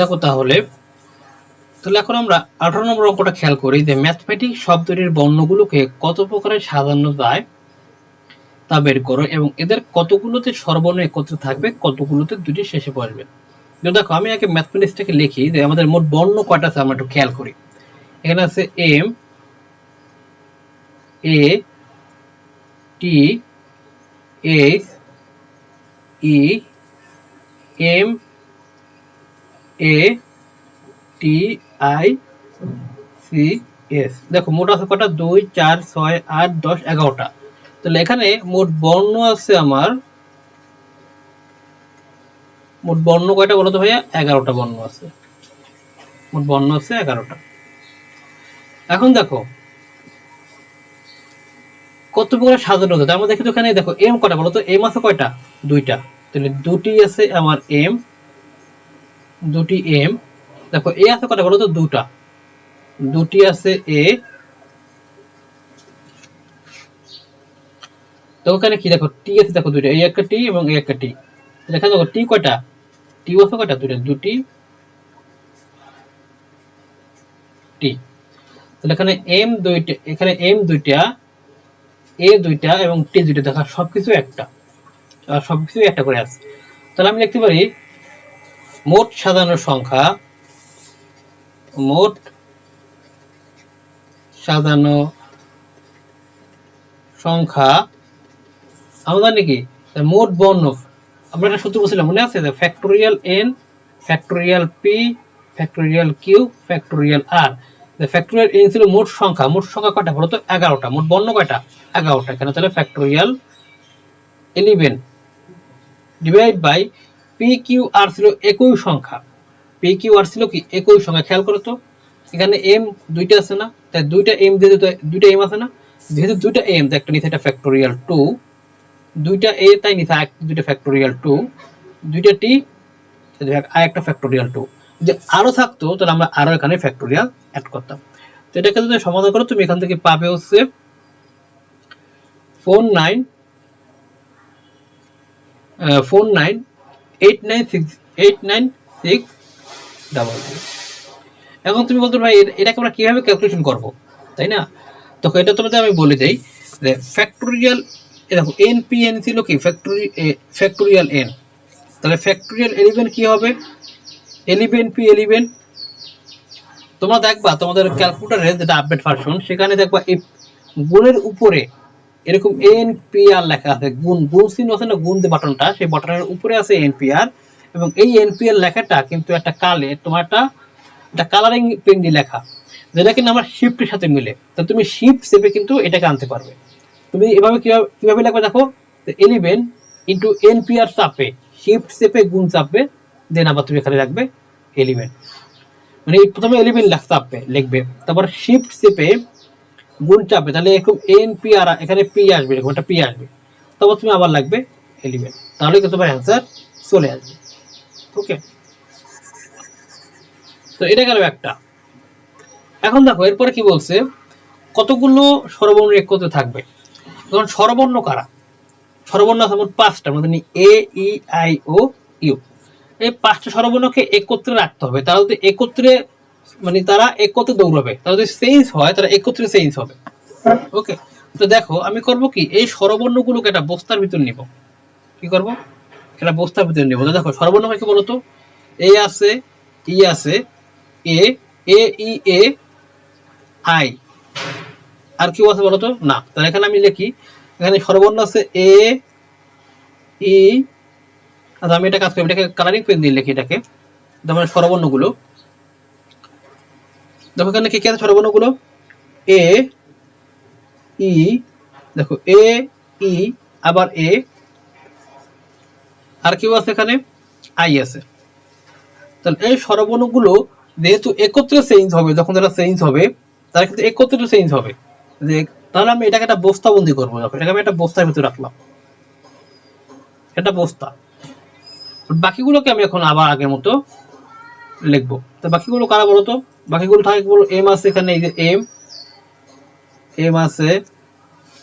দেখো তাহলে তাহলে এখন আমরা আঠারো নম্বর অঙ্কটা খেয়াল করি যে ম্যাথমেটিক শব্দটির বর্ণগুলোকে কত প্রকারে সাজানো যায় তা বের করো এবং এদের কতগুলোতে সর্বর্ণ একত্রে থাকবে, কতগুলোতে দুটি শেষে বসবে। তো দেখো, আমি আগে ম্যাথমেটিক্সটাকে লিখি, যে আমাদের মোট বর্ণ কয়টা আছে আমরা একটু খেয়াল করি। এখানে আছে M A T H E M A T I C S দেখো, মোট আছে কটা? দুই, চার, ছয়, আট, দশ, এগারোটা। তাহলে এখানে মোট বর্ণ আছে আমার। মোট বর্ণ কয়টা বলো ভাইয়া? এগারোটা বর্ণ আছে। মোট বর্ণ আছে এগারোটা। এখন দেখো, কত প্রকার সাজানো হতো তার মধ্যে দেখি তো এখানে দেখো এম কটা বলো তো? এম আছে কয়টা? দুইটা। তাহলে দুটি আছে আমার এম দুটি এম। দেখো, এ আছে কটা বলো তো? দুটা। দুটি আছে এ। তো ওখানে কি? দেখো, টি আছে, দেখো দুইটা। এই একটা টি এবং এই একটা টি। দেখা দেখো, টি কয়টা? টি আছে কয়টা? দুইটা। দুটি টি। তাহলে এখানে এম দুইটা, এখানে এম দুইটা, এ দুইটা এবং টি দুইটা। দেখা, সবকিছু একটা। সবকিছু একটা করে আছে। তাহলে আমি লিখতে পারি মোট সাজানো সংখ্যা, মোট সাজানো সংখ্যা, আমরা জানি কি? মোট বর্ণ, আমরা একটা সূত্র বলছিলাম, মনে আছে? Factorial N factorial P factorial Q factorial R factorial N ছিল মোট সংখ্যা। মোট সংখ্যা কয়টা? বলতো এগারোটা। মোট বর্ণ কয়টা? এগারোটা। এখানে তাহলে factorial eleven divide by P Q R ছিল একই সংখ্যা। পি কিউ আর ছিল কি? একই সংখ্যা। খেয়াল করো তো, এখানে এম দুইটা আছে না, তাই দুইটা এম দিয়ে দুইটা এম আছে না, যেহেতু দুইটা এম তো একটা নিচে একটা ফ্যাক্টোরিয়াল টু দুইটা এ তাই নিচে দুইটা ফ্যাক্টোরিয়াল টু দুইটা টি আর একটা ফ্যাক্টোরিয়াল টু যে আরও থাকতো, তাহলে আমরা আরও এখানে ফ্যাক্টোরিয়াল অ্যাড করতাম। তো এটাকে যদি সমাধান করো, তুমি এখান থেকে পাবে হচ্ছে four nine four nine eight nine six eight nine six double এখন তুমি বলতো ভাই এটাকে আমরা কীভাবে ক্যালকুলেশন করব? তাই না? তো এটা তোমাদের আমি বলে দেই যে ফ্যাক্টোরিয়াল দেখো এন পি এন ছিল কি? ফ্যাক্টরি ফ্যাক্টোরিয়াল এন তাহলে ফ্যাক্টোরিয়াল এলিভেন কি হবে? এলিভেন পি এলিভেন তোমরা দেখবা, তোমাদের ক্যালকুলেটারে যেটা আপডেট ভার্সন সেখানে দেখবা, এই গুণের উপরে এরকম এন পি আর লেখা আছে, গুণ গুণ চিহ্ন আছে না, গুণ যে বাটনটা, সেই বাটনের উপরে আছে এন পি আর এবং এই এন পি আর লেখাটা কিন্তু একটা কালে তোমার একটা একটা কালারিং পেন দিয়ে লেখা, যেটা কিন্তু আমার শিফটের সাথে মিলে। তো তুমি শিফট সেপে কিন্তু এটাকে আনতে পারবে। তুমি এভাবে কীভাবে কীভাবে লিখবে দেখো? Eleven into N P R চাপে শিফট সেপে গুণ চাপবে দেন আবার তুমি এখানে রাখবে এলিভেন মানে প্রথমে এলিভেন লেখ চাপবে লিখবে। তারপর শিফট সেপে গুণ চাপবে তাহলে এরকম এন পি আর এখানে পি আসবে, এরকম একটা পি আসবে। তারপর তুমি আবার লাগবে এলিভেন তাহলে কিন্তু তোমার অ্যান্সার চলে আসবে। ওকে তো এটা গেল একটা। এখন দেখো, এরপরে কি বলছে? কতগুলো স্বরবর্ণ একত্রে থাকবে? তখন স্বরবর্ণ কারা? স্বরবর্ণ আছে মোট পাঁচটা মানে এ ই আই ও ইউ এই পাঁচটা স্বরবর্ণকে একত্রে রাখতে হবে। তাহলে একত্রে মানে তারা একত্রে দৌড়াবে তারা যদি চেঞ্জ হয়, তারা একত্রে চেঞ্জ হবে। ওকে তো দেখো, আমি করব কি? এই স্বরবর্ণগুলোকে একটা বস্তার ভিতর নিব। কি করব? একটা বস্তার ভিতর নিব। তো দেখো, স্বরবর্ণ কি বলতো? এ আছে, ই আছে, এ এ, ই, এ, আই। আর কি আছে বলতো? না। তাহলে এখানে আমি লিখি, এখানে স্বরবর্ণ আছে এ, ই আচ্ছা আমি এটা কাজ করি এটাকে কালারিং পেন দিয়ে লিখি এটাকে। যেমন স্বরবর্ণগুলো। দেখো এখানে কি কি আছে স্বরবর্ণগুলো এ, ই, দেখো, এ, ই, আবার এ, আর কেউ আছে এখানে? আই আছে। তাহলে এই স্বরবর্ণগুলো যেহেতু একত্রে চেঞ্জ হবে, যখন তারা চেঞ্জ হবে, তারা কিন্তু একত্রে চেঞ্জ হবে। যে তাহলে আমি এটাকে একটা বস্তাবন্দি করব এটাকে আমি একটা বস্তার ভিতরে রাখলাম। এটা বস্তা। বাকিগুলোকে আমি এখন আবার আগের মতো লিখব। তো বাকিগুলো কারা বলো তো বাকিগুলো থাকে বলো এম আছে এখানে, এই যে এম এম আছে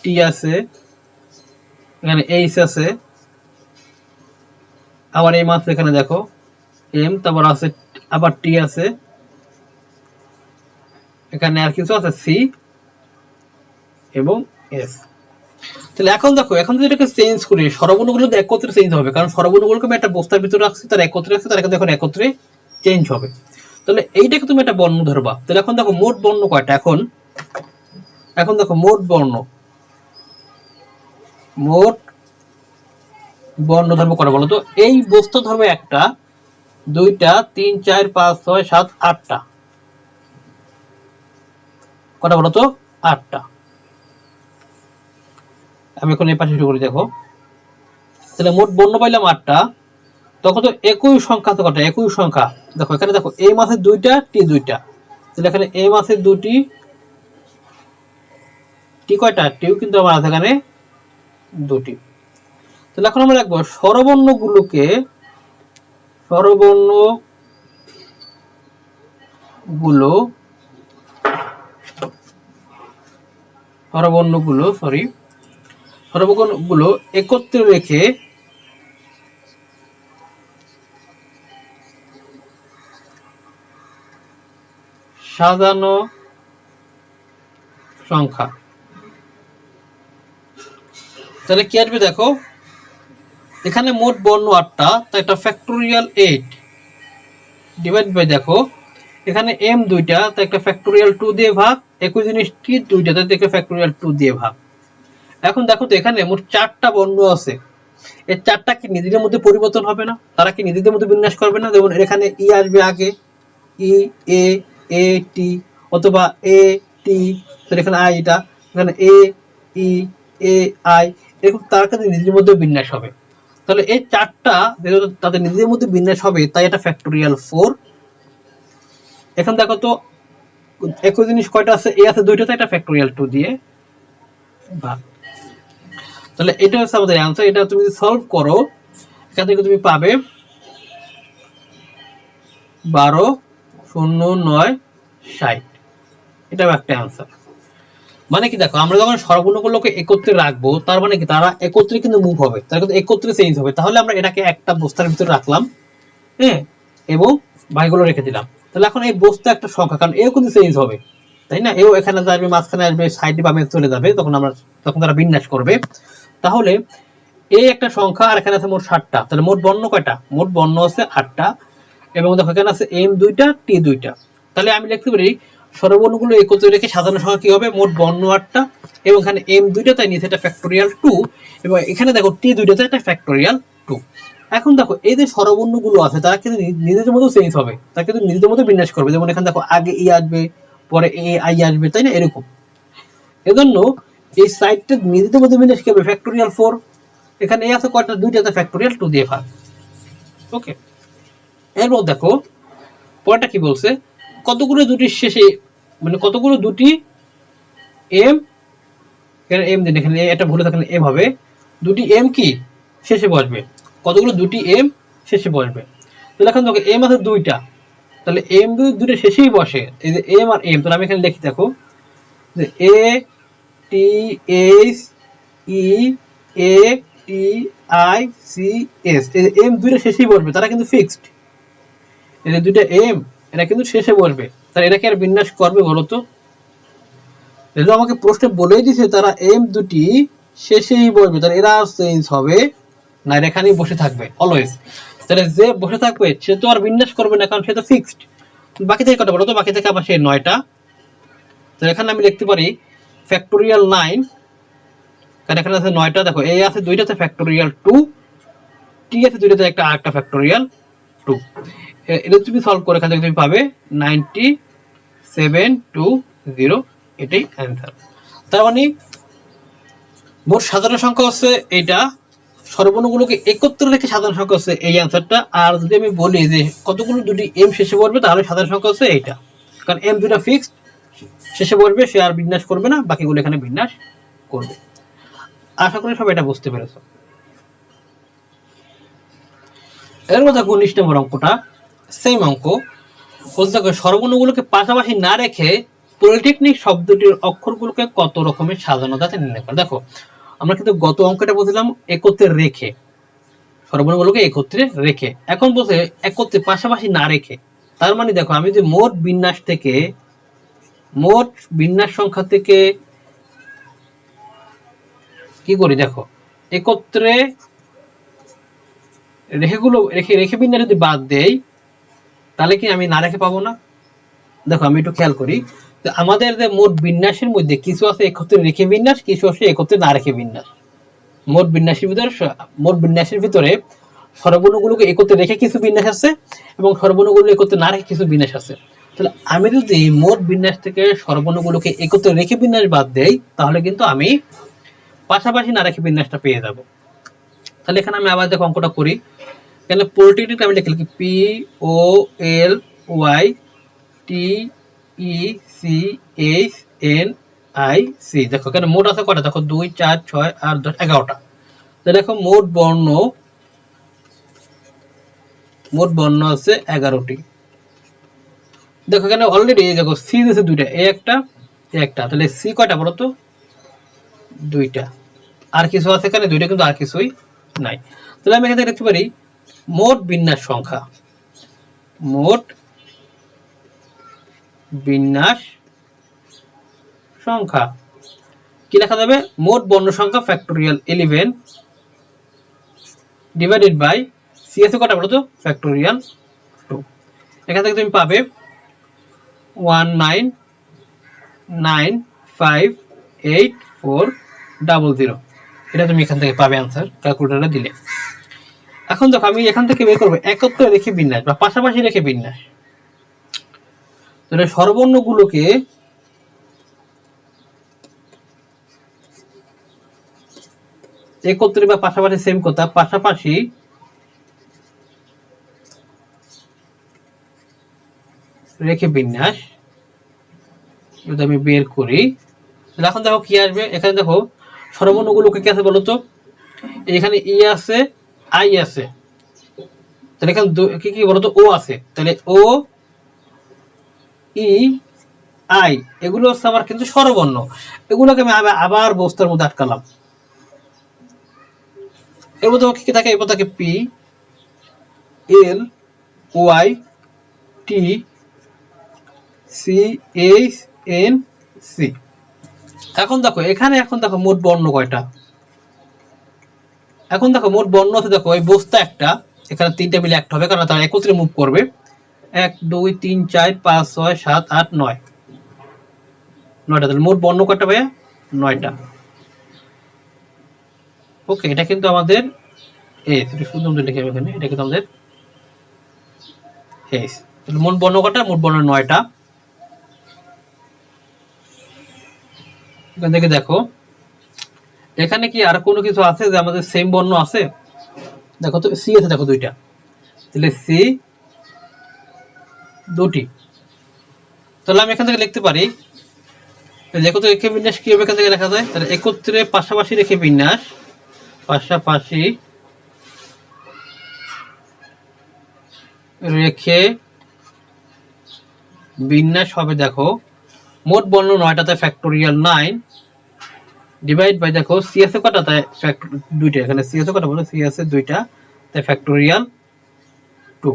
টি আছে, এখানে এইচ আছে, আবার এম আছে এখানে দেখো এম তারপর আছে, আবার টি আছে, এখানে আর কিছু আছে সি এবং এস তাহলে এখন দেখো, এখন যদি এটাকে চেঞ্জ করি সরবর্ণগুলো তো একত্রে চেঞ্জ হবে, কারণ সরবর্ণগুলোকে আমি একটা বস্তার ভিতরে রাখছি, তার একত্রে আছে তার এখন একত্রে চেঞ্জ হবে। তাহলে এইটাকে তুমি একটা বর্ণ ধরবা। তাহলে এখন দেখো মোট বর্ণ কয়টা? এখন এখন দেখো মোট বর্ণ। মোট বর্ণ ধর্ম কটা বলো তো? এই বস্তু ধর্ম একটা, দুইটা, তিন, চার, পাঁচ, ছয়, সাত, আটটা। কটা বলো তো? আটটা। আমি এখন এই পাশে শুরু করি দেখো। তাহলে মোট বর্ণ পাইলাম আটটা। তখন তো, একই সংখ্যা তো কটা? একই সংখ্যা। দেখো, এখানে দেখো, এই মাসের দুইটা, টি দুইটা। তাহলে এখানে এই মাসের দুটি, টি কয়টা? টিও কিন্তু আমার আছে এখানে দুটি। তাহলে এখন আমরা দেখব স্বরবর্ণ গুলোকে স্বরবর্ণগুলো স্বরবর্ণগুলো সরি স্বরবর্ণগুলো একত্রে রেখে সাজানো সংখ্যা। তাহলে কি আসবে দেখো? এখানে মোট বর্ণ আটটা, তো একটা ফ্যাক্টোরিয়াল এইট ডিভাইড বাই দেখো। এখানে এম দুইটা, তো একটা ফ্যাক্টোরিয়াল টু দিয়ে ভাগ, একই জিনিস টি দুইটা, তাই একটা ফ্যাক্টোরিয়াল টু দিয়ে ভাগ। এখন দেখো তো এখানে মোট চারটা বর্ণ আছে। এই চারটা কি নিজেদের মধ্যে পরিবর্তন হবে না? তারা কি নিজেদের মধ্যে বিন্যাস করবে না? যেমন এখানে ই আসবে আগে ই এ এ টি অথবা এ টি এখানে আই এটা, এখানে এ ই এ আই এরকম মধ্যে বিন্যাস হবে। তাহলে এই চারটা তাদের নিজেদের মধ্যে বিন্যাস হবে, তাই এটা ফ্যাক্টোরিয়াল ফোর এখন দেখো তো, একই জিনিস কয়টা আছে? এ আছে দুইটাতে এটা ফ্যাক্টোরিয়াল টু দিয়ে। ভাগ তাহলে এটা হচ্ছে আমাদের অ্যান্সার এটা তুমি সলভ করো, এখান থেকে তুমি পাবে বারো শূন্য নয়, ষাট। এটাও একটা অ্যান্সার মানে কি দেখো, আমরা যখন সর্বগুণগুলোকে একত্রে রাখব, তার মানে কি, তারা একত্রে কিন্তু মুভ হবে, তারা কিন্তু একত্রে চেঞ্জ হবে। তাহলে আমরা এটাকে একটা বস্তার ভিতরে রাখলাম হ্যাঁ এবং বাকিগুলো রেখে দিলাম। তাহলে এখন এই বস্তা একটা সংখ্যা, কারণ এও কিন্তু চেঞ্জ হবে, তাই না? এও এখানে যাবে, মাঝখানে আসবে সাইডে বামে চলে যাবে, তখন আমরা, তখন তারা বিন্যাস করবে। তাহলে এই একটা সংখ্যা, আর এখানে আছে মোট ষাটটা, তাহলে মোট বর্ণ কয়টা? মোট বর্ণ আছে আটটা। এবং দেখো, এখানে আছে এম দুইটা টি দুইটা। তাহলে আমি লিখতে পারি সর্বর্ণগুলো একত্রে রেখে সাধারণ সংখ্যা কি হবে? মোট বর্ণ আটটা। এবং এখানে এম দুইটা, তাই নিচে একটা ফ্যাক্টোরিয়াল টু এবং এখানে দেখো টি দুইটাতে একটা ফ্যাক্টোরিয়াল টু এখন দেখো, এই যে স্বরবর্ণগুলো আছে, তারা কিন্তু নিজেদের মতো চেঞ্জ হবে। তারা কিন্তু নিজেদের মতো বিন্যাস করবে। যেমন এখানে দেখো, আগে ই আসবে, পরে এ আই আসবে, তাই না? এরকম। এজন্য এই সাইডটা নিজেদের মধ্যে বিন্যাস করবে ফ্যাক্টোরিয়াল ফোর এখানে এ আছে কয়টা? দুইটাতে ফ্যাক্টোরিয়াল টু দিয়ে ভাগ। ওকে এরপর দেখো, পরেরটা কি বলছে? কতগুলো দুটির শেষে মানে কতগুলো দুটি এম এখানে এম দিন, এখানে এটা ভুলে থাকলে এম হবে। দুটি এম কি? শেষে বসবে। কতগুলো দুটি এম শেষে বসবে? তাহলে এখন দেখো এম আছে দুইটা। তাহলে এম দুই দুটো শেষেই বসে, এই যে এম আর এম তাহলে আমি এখানে লিখি, দেখো। যে A T H E A T I C S এই এম দুইটা শেষেই বসবে, তারা কিন্তু ফিক্সড যে দুইটা এম এরা কিন্তু শেষে বসবে। তাহলে এটাকে আর বিন্যাস করবে বলো তো? এটা আমাকে প্রশ্নে বলেই দিছে, তারা এম দুটি শেষেই বসবে। তাহলে এরা চেঞ্জ হবে না, এরা এখানেই বসে থাকবে অলওয়েজ তাহলে যে বসে থাকবে, সে তো আর বিন্যাস করবে না, কারণ সে তো ফিক্সড বাকি থেকে কটা বলো তো? বাকি থেকে আবার সেই নয়টা। তাহলে এখানে আমি লিখতে পারি ফ্যাক্টোরিয়াল নাইন কারণ এখানে আছে নয়টা, দেখো এ আছে দুইটাতে ফ্যাক্টোরিয়াল টু টি আছে দুইটাতে একটা আরেকটা ফ্যাক্টোরিয়াল টু এটা তুমি সলভ করে এখান থেকে তুমি পাবে নাইনটি সেভেন টু জিরো এটাই অ্যান্সার তার মানে মোট সাধারণ সংখ্যা হচ্ছে এইটা। সর্বর্ণগুলোকে একত্রে রেখে সাধারণ সংখ্যা হচ্ছে এই অ্যান্সারটা আর যদি আমি বলি যে কতগুলো দুটি এম শেষে পড়বে, তাহলে সাধারণ সংখ্যা হচ্ছে এইটা। কারণ এম দুটা ফিক্সড শেষে পড়বে, সে আর বিন্যাস করবে না, বাকিগুলো এখানে বিন্যাস করবে। আশা করি সব এটা বুঝতে পেরেছ। এর মধ্যে উনিশ নম্বর অঙ্কটা। সেম অঙ্ক বলতে দেখো সর্বর্ণগুলোকে পাশাপাশি না রেখে পলিটেকনিক শব্দটির অক্ষরগুলোকে কত রকমের সাজানো যাতে নির্ণয় করে। দেখো, আমরা কিন্তু গত অঙ্কটা বলছিলাম একত্রে রেখে। সর্বর্ণগুলোকে একত্রে রেখে। এখন বলছে একত্রে পাশাপাশি না রেখে। তার মানে দেখো, আমি যে মোট বিন্যাস থেকে, মোট বিন্যাস সংখ্যা থেকে কি করি, দেখো, একত্রে রেখেগুলো, রেখে রেখে বিন্যাস যদি বাদ দেই তাহলে কি আমি না রেখে পাবো না? দেখো, আমি একটু খেয়াল করি। যে আমাদের যে মোট বিন্যাসের মধ্যে কিছু আছে একত্রে রেখে বিন্যাস, কিছু আছে একত্রে না রেখে বিন্যাস। মোট বিন্যাসের ভিতরে মোট বিন্যাসের ভিতরে সর্বর্ণগুলোকে একত্রে রেখে কিছু বিন্যাস আছে এবং সর্বর্ণগুলো একত্রে না রেখে কিছু বিন্যাস আছে। তাহলে আমি যদি মোট বিন্যাস থেকে সর্বর্ণগুলোকে একত্রে রেখে বিন্যাস বাদ দেই, তাহলে কিন্তু আমি পাশাপাশি না রেখে বিন্যাসটা পেয়ে যাব। তাহলে এখানে আমি আবার দেখো অঙ্কটা করি এখানে পোলট্রিটিকে আমি লিখে লিখি P O L Y T E C H N I C. দেখো এখানে মোট আছে কটা দেখো দুই, চার, ছয়, আট, দশ, এগারোটা। দেখো মোট বর্ণ মোট বর্ণ আছে এগারোটি। দেখো এখানে অলরেডি দেখো সি দিয়েছে দুইটা, এ একটা এ একটা। তাহলে সি কয়টা বলো তো দুইটা। আর কিছু আছে এখানে? দুইটা কিন্তু আর কিছুই নাই। তাহলে আমি এখানে দেখতে পারি মোট বিন্যাস সংখ্যা। মোট বিন্যাস সংখ্যা। কি লেখা যাবে? মোট বর্ণ সংখ্যা factorial eleven divided by CS কটা বলো তো? ফ্যাক্টোরিয়াল টু এখান থেকে তুমি পাবে one nine nine five eight four double zero এটা তুমি এখান থেকে পাবে আনসার ক্যালকুলেটারে দিলে। এখন দেখো, আমি এখান থেকে বের করব। একত্রে রেখে বিন্যাস, বা পাশাপাশি রেখে বিন্যাস। তাহলে সর্বর্ণগুলোকে একত্রে বা পাশাপাশি সেম কথা পাশাপাশি রেখে বিন্যাস, যদি আমি বের করি এখন দেখো কি আসবে? এখানে দেখো, সর্বর্ণগুলোকে কি আছে বলতো এখানে ই আছে আই আছে। তাহলে এখানে কি কি বলতো? ও আছে। তাহলে ও, ই, আই, এগুলো হচ্ছে আমার কিন্তু স্বরবর্ণ। এগুলোকে আমি আবার বস্তার মধ্যে আটকালাম। এর মধ্যে কি থাকে? এর মধ্যে থাকে P, L, Y, T, C, H, N, C. এখন দেখো, এখানে এখন দেখো মোট বর্ণ কয়টা? এখন দেখো মোট বর্ণ আছে, দেখো এই বস্তা একটা, এখানে তিনটা মিলে একটা হবে, কারণ তারা একত্রে মুভ করবে। এক, দুই, তিন, চার, পাঁচ, ছয়, সাত, আট, নয়। নয়টা, তাহলে মোট বর্ণ কয়টা ভাইয়া? নয়টা। ওকে এটা কিন্তু আমাদের এস এটা শুধু লিখে এখানে, এটা কিন্তু আমাদের এস তাহলে মোট বর্ণ কটা? মোট বর্ণ নয়টা। এখান থেকে দেখো এখানে কি আর কোনো কিছু আছে যে আমাদের সেম বর্ণ আছে? দেখো তো সি আছে, দেখো দুইটা। তাহলে সি দুটি। তাহলে আমি এখান থেকে লিখতে পারি দেখো তো রেখে বিন্যাস কীভাবে এখান থেকে লেখা যায়? তাহলে একত্রে পাশাপাশি রেখে বিন্যাস, পাশাপাশি রেখে বিন্যাস হবে, দেখো। মোট বর্ণ নয়টাতে ফ্যাক্টোরিয়াল নাইন ডিভাইড বাই দেখো সিএস এ কটা? তাই দুইটা। এখানে সিএস এ কটা বলো? এ দুইটা, তাই ফ্যাক্টোরিয়াল টু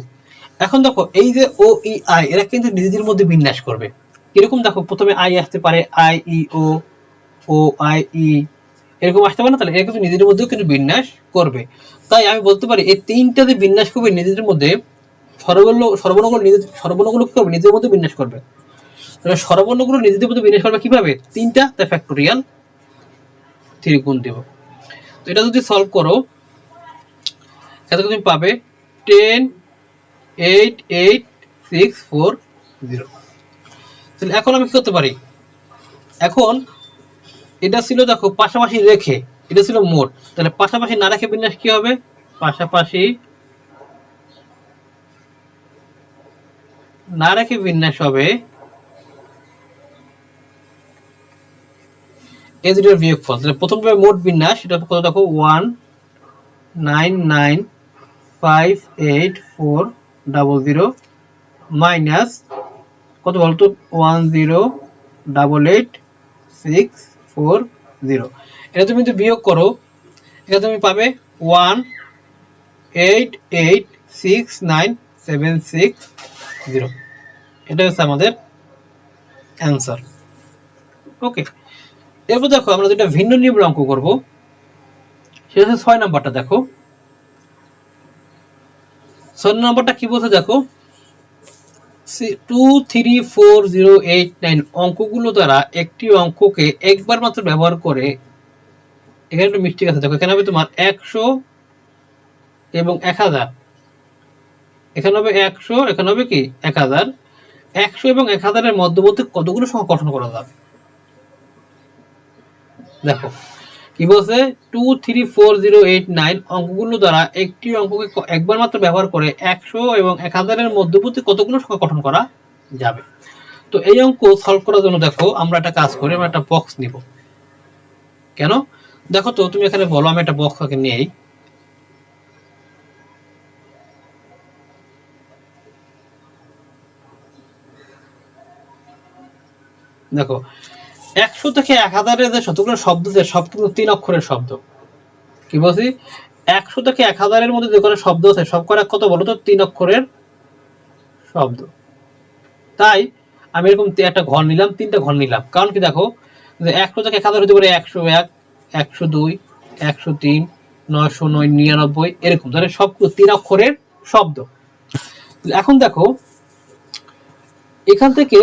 এখন দেখো, এই যে ও ই আই এরা কিন্তু নিজেদের মধ্যে বিন্যাস করবে। কীরকম দেখো, প্রথমে আই আসতে পারে I E O O I E এরকম আসতে পারে না? তাহলে এরা কিন্তু নিজেদের মধ্যেও কিন্তু বিন্যাস করবে। তাই আমি বলতে পারি, এই তিনটা যে বিন্যাস করবে নিজেদের মধ্যে সর্বর্ণ সর্বর্ণগুলো নিজেদের সর্বর্ণগুলো কি করবে? নিজেদের মধ্যে বিন্যাস করবে। তাহলে সর্বর্ণগুলো নিজেদের মধ্যে বিন্যাস করবে কীভাবে? তিনটা, তাই ফ্যাক্টোরিয়াল থ্রি গুণ দেব। তো এটা যদি সলভ করো এখানে তুমি পাবে ten eight eight six four zero তাহলে এখন আমি কি করতে পারি? এখন এটা ছিল দেখো পাশাপাশি রেখে, এটা ছিল মোট। তাহলে পাশাপাশি না রেখে বিন্যাস কি হবে? পাশাপাশি না রেখে বিন্যাস হবে এই দুটোর বিয়োগফল তাহলে প্রথম পাবে মোট বিন্যাস সেটা কত দেখো? One nine nine five eight four double zero minus কত বলতো one zero double eight six four zero এটা তুমি যদি বিয়োগ করো, এটা তুমি পাবে? One eight eight six nine seven six zero এটা হচ্ছে আমাদের অ্যান্সার ওকে এরপর দেখো আমরা যেটা ভিন্ন নিয়মের অঙ্ক করব। সেটা হচ্ছে ছয় নাম্বারটা দেখো। ছয় নাম্বারটা কি বলছে দেখো? Two three four zero eight nine অঙ্কগুলো দ্বারা একটি অঙ্ককে একবার মাত্র ব্যবহার করে এখানে একটা মিস্টেক আছে। দেখো, এখানে হবে তোমার একশো এবং এক হাজার। এখানে হবে একশো, এখানে হবে কি? এক হাজার। একশো এবং এক হাজারের মধ্যবর্তী কতগুলো সংখ্যা গঠন করা যাবে? দেখো, কি বলছে? Two three four zero eight nine অঙ্কগুলো দ্বারা একটি অঙ্ককে একবার মাত্র ব্যবহার করে একশো এবং এক হাজারের মধ্যবর্তী কতগুলো সংখ্যা গঠন করা যাবে? তো এই অঙ্ক সলভ করার জন্য দেখো, আমরা একটা কাজ করি, আমরা একটা বক্স নিব। কেন? দেখো তো, তুমি এখানে বলো, আমি একটা বক্স আগে নেই দেখো একশো থেকে এক হাজারের যে শতগুলো শব্দ যে সব কিন্তু তিন অক্ষরের শব্দ। কি বলছি? একশো থেকে এক হাজারের মধ্যে যে করে শব্দ আছে, সব করে কত বলো তো? তিন অক্ষরের শব্দ। তাই আমি এরকম একটা ঘর নিলাম, তিনটা ঘর নিলাম। কারণ কি দেখো, যে একশো থেকে এক হাজার হতে পারে একশো এক, একশো দুই, একশো তিন, নয়শো নয়, নিরানব্বই, এরকম। ধরে সব তিন অক্ষরের শব্দ। এখন দেখো, এখান থেকে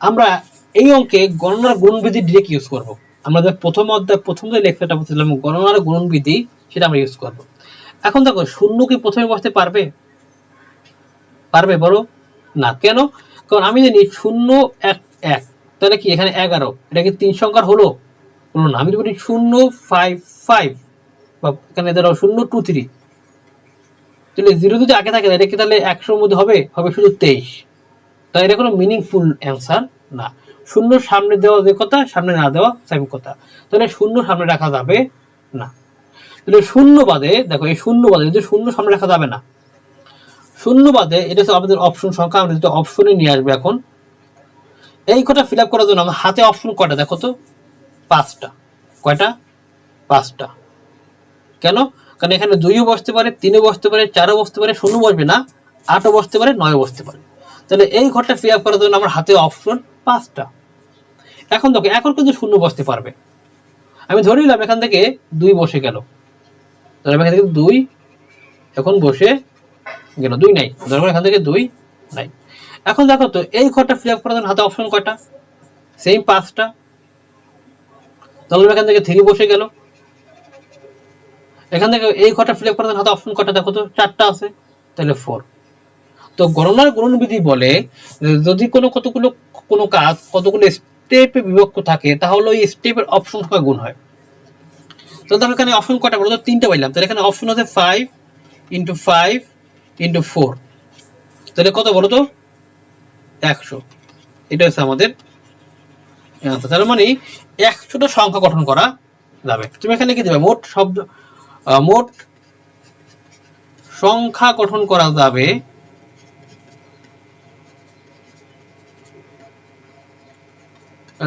আমরা এই অঙ্কে গণনার গুণবিধি ডিরেক্ট ইউজ করব? আমরা যে প্রথম অধ্যায়, প্রথম যে লেকচারটা বলছিলাম গণনার গুণবিধি সেটা আমরা ইউজ করব। এখন দেখো, শূন্য কি প্রথমে বসতে পারবে? পারবে বলো? না, কেন? কারণ আমি জানি শূন্য এক এক। তাহলে কি এখানে এগারো? এটা কি তিন সংখ্যার হলো? হলো না। আমি বলি শূন্য ফাইভ ফাইভ বা এখানে ধরো শূন্য টু থ্রি তাহলে জিরো যদি আগে থাকে এটা কি তাহলে একশোর মধ্যে হবে? হবে শুধু তেইশ। তাই এটা কোনো মিনিংফুল অ্যান্সার না। শূন্য সামনে দেওয়া যে কথা, সামনে না দেওয়া সেম কথা। তাহলে শূন্য সামনে রাখা যাবে না। তাহলে শূন্য বাদে, দেখো এই শূন্য বাদে যদি শূন্য সামনে রাখা যাবে না, শূন্য বাদে এটা হচ্ছে আমাদের অপশন সংখ্যা, আমরা যেটা অপশনে নিয়ে আসবে এখন। এই কটা ফিল আপ করার জন্য আমার হাতে অপশন কয়টা দেখো তো? পাঁচটা। কয়টা? পাঁচটা। কেন? কারণ এখানে দুইও বসতে পারে, তিনও বসতে পারে, চারও বসতে পারে, শূন্য বসবে না, আটও বসতে পারে, নয়ও বসতে পারে। তাহলে এই ঘরটা ফিল আপ করার জন্য আমার হাতে অপশন পাঁচটা। এখন দেখো, এখন কিন্তু শূন্য বসতে পারবে। আমি ধরে নিলাম এখান থেকে দুই বসে গেল। তাহলে এখান থেকে দুই, এখন বসে গেল দুই নাই। ধরো এখান থেকে দুই নাই। এখন দেখো তো, এই ঘরটা ফিল আপ করার জন্য হাতে অপশন কয়টা? সেম পাঁচটা। তাহলে এখান থেকে থ্রি বসে গেল। এখান থেকে এই ঘরটা ফিল আপ করার জন্য হাতে অপশন কয়টা? দেখো তো, চারটা আছে, তাহলে ফোর তো গণনার গুণবিধি বলে, যদি কোনো কতগুলো, কোনো কাজ, কতগুলো স্টেপে বিভক্ত থাকে, তাহলে ওই স্টেপের অপশন সংখ্যা গুণ হয়? তো দেখো এখানে অপশন কটা বলো তিনটা পাইলাম। তাহলে এখানে অপশন আছে five into five into four তাহলে কত বলো তো? একশো। এটা হচ্ছে আমাদের। তার মানে একশোটা সংখ্যা গঠন করা যাবে। তুমি এখানে কি দেবে? মোট শব্দ মোট সংখ্যা গঠন করা যাবে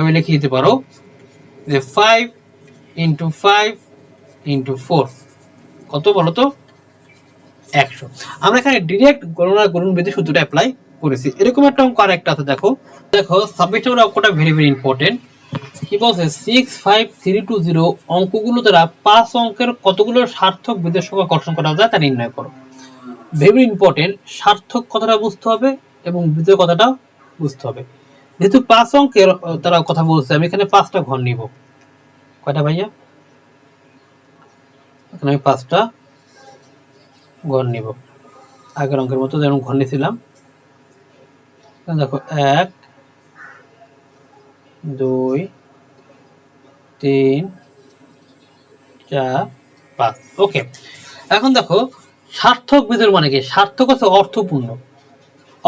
আমি লিখে দিতে পারো যে five into five into four কত বলো তো? একশো। আমরা এখানে ডিরেক্ট গণনা গুণন বিধি সূত্রটা অ্যাপ্লাই করেছি। এরকম একটা অঙ্ক আর একটা আছে, দেখো। দেখো সাবমিটের অঙ্কটা ভেরি ভেরি ইম্পর্টেন্ট কি বলছে? Six five three two zero অঙ্কগুলো দ্বারা পাঁচ অঙ্কের কতগুলো সার্থক সংখ্যা গঠন করা যায় তা নির্ণয় করো। ভেরি ইম্পর্টেন্ট সার্থক কথাটা বুঝতে হবে এবং বিজয় কথাটা বুঝতে হবে। যেহেতু পাঁচ অঙ্কের তারা কথা বলছে, আমি এখানে পাঁচটা ঘর নিব। কয়টা ভাইয়া? এখানে আমি পাঁচটা ঘর নিব। আগের অঙ্কের মতো যেমন ঘর নিয়েছিলাম। দেখো, এক, দুই, তিন, চার, পাঁচ। ওকে। এখন দেখো, সার্থক বিধের মানে কি? সার্থক হচ্ছে অর্থপূর্ণ।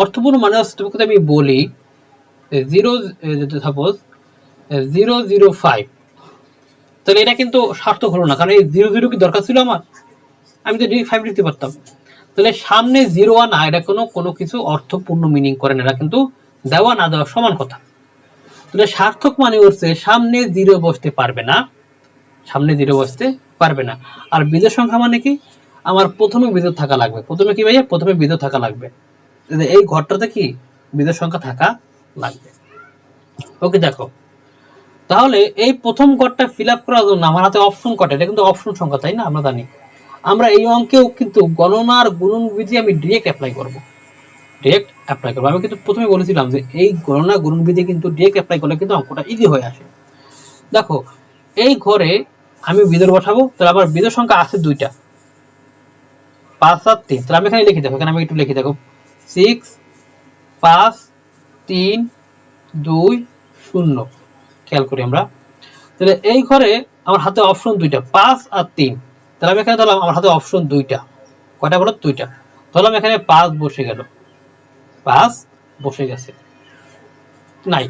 অর্থপূর্ণ মানে হচ্ছে তোমাকে আমি বলি zero suppose zero zero five তাহলে এটা কিন্তু সার্থক হলো না, কারণ এই জিরো জিরো কি দরকার ছিল আমার? আমি তো ফাইভ লিখতে পারতাম। তাহলে সামনে জিরো আর না, এটা কোনো কোনো কিছু অর্থপূর্ণ মিনিং করে না, এটা কিন্তু দেওয়া না দেওয়া সমান কথা। তাহলে সার্থক মানে হচ্ছে সামনে জিরো বসতে পারবে না, সামনে জিরো বসতে পারবে না। আর বিজয় সংখ্যা মানে কি? আমার প্রথমে বিজয় থাকা লাগবে। প্রথমে কি ভাইয়া? প্রথমে বিজয় থাকা লাগবে। এই ঘরটাতে কি বিজোড় সংখ্যা থাকা লাগবে। ওকে দেখো। তাহলে এই প্রথম ঘরটা ফিল আপ করার জন্য আমার হাতে অপশন কটা এটা কিন্তু অপশন সংখ্যা, তাই না? আমরা জানি। আমরা এই অঙ্কেও কিন্তু গণনার গুণন বিধি আমি ডিরেক্ট অ্যাপ্লাই করব। ডিরেক্ট অ্যাপ্লাই করব। আমি কিন্তু প্রথমে বলেছিলাম যে এই গণনা গুণন বিধি কিন্তু ডিরেক্ট অ্যাপ্লাই করলে কিন্তু অঙ্কটা ইজি হয়ে আসে। দেখো, এই ঘরে আমি বিজোড় বসাবো, তাহলে আমার বিজোড় সংখ্যা আছে দুইটা। পাঁচ আর তিন। তাহলে আমি এখানে লিখে দেখো, এখানে আমি একটু লিখে দেখো। সিক্স পাঁচ তিন, দুই, শূন্য। খেয়াল করি আমরা। তাহলে এই ঘরে আমার হাতে অপশন দুইটা, পাঁচ আর তিন। তাহলে আমি এখানে ধরলাম আমার হাতে অপশন দুইটা। কয়টা বলো? দুইটা। ধরলাম এখানে পাঁচ বসে গেল। পাঁচ বসে গেছে। নাই।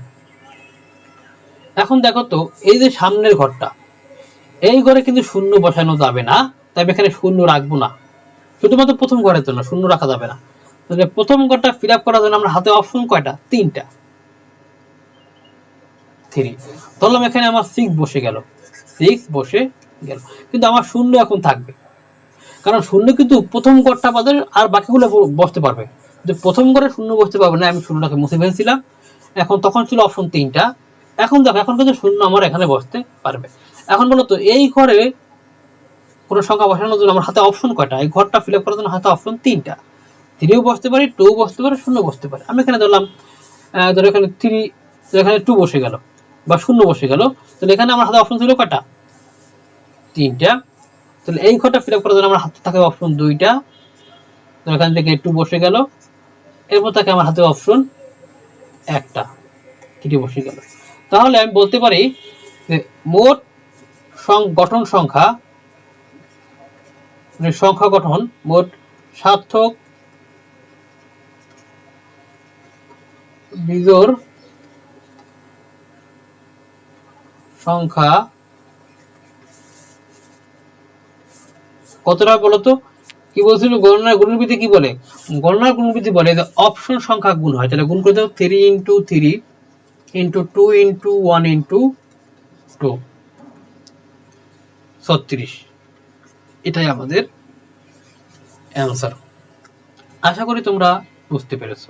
এখন দেখো তো, এই যে সামনের ঘরটা, এই ঘরে কিন্তু শূন্য বসানো যাবে না। তাই আমি এখানে শূন্য রাখব না। শুধুমাত্র প্রথম ঘরের জন্য শূন্য রাখা যাবে না। তাহলে প্রথম ঘরটা ফিল আপ করার জন্য আমরা হাতে অপশন কয়টা? তিনটা। থ্রি ধরলাম এখানে আমার সিক্স বসে গেল। সিক্স বসে গেল। কিন্তু আমার শূন্য এখন থাকবে। কারণ শূন্য কিন্তু প্রথম ঘরটা বাদে আর বাকিগুলো বসতে পারবে। কিন্তু প্রথম ঘরে শূন্য বসতে পারবে না, আমি শূন্যটাকে মুছে ফেলছিলাম। এখন তখন ছিল অপশন তিনটা। এখন দেখো, এখন কিন্তু শূন্য আমার এখানে বসতে পারবে। এখন বলো তো, এই ঘরে কোনো সংখ্যা বসানোর জন্য আমার হাতে অপশন কয়টা? এই ঘরটা ফিল আপ করার জন্য হাতে অপশন তিনটা। থ্রিও বসতে পারি টু বসতে পারে, শূন্য বসতে পারে। আমি এখানে ধরলাম ধরো এখানে থ্রি এখানে টু বসে গেল বা শূন্য বসে গেল। তাহলে এখানে আমার হাতে অপশন ছিল কয়টা? তিনটা। তাহলে এই ঘরটা ফিল আপ করার জন্য আমার হাতে থাকে অপশন দুইটা। তো এখান থেকে টু বসে গেল। এরপর থাকে আমার হাতে অপশন একটা। থ্রি বসে গেল। তাহলে আমি বলতে পারি যে মোট গঠন সংখ্যা মানে সংখ্যা গঠন মোট সার্থক বিজোড় সংখ্যা কতটা বলতো? কি বলছিল? গণনার গুণবিধি কি বলে? গণনার গুণবিধি বলে যে অপশন সংখ্যা গুণ হয়। তাহলে গুণ করে দাও three into three into two into one into two ছত্রিশ। এটাই আমাদের অ্যান্সার আশা করি তোমরা বুঝতে পেরেছ।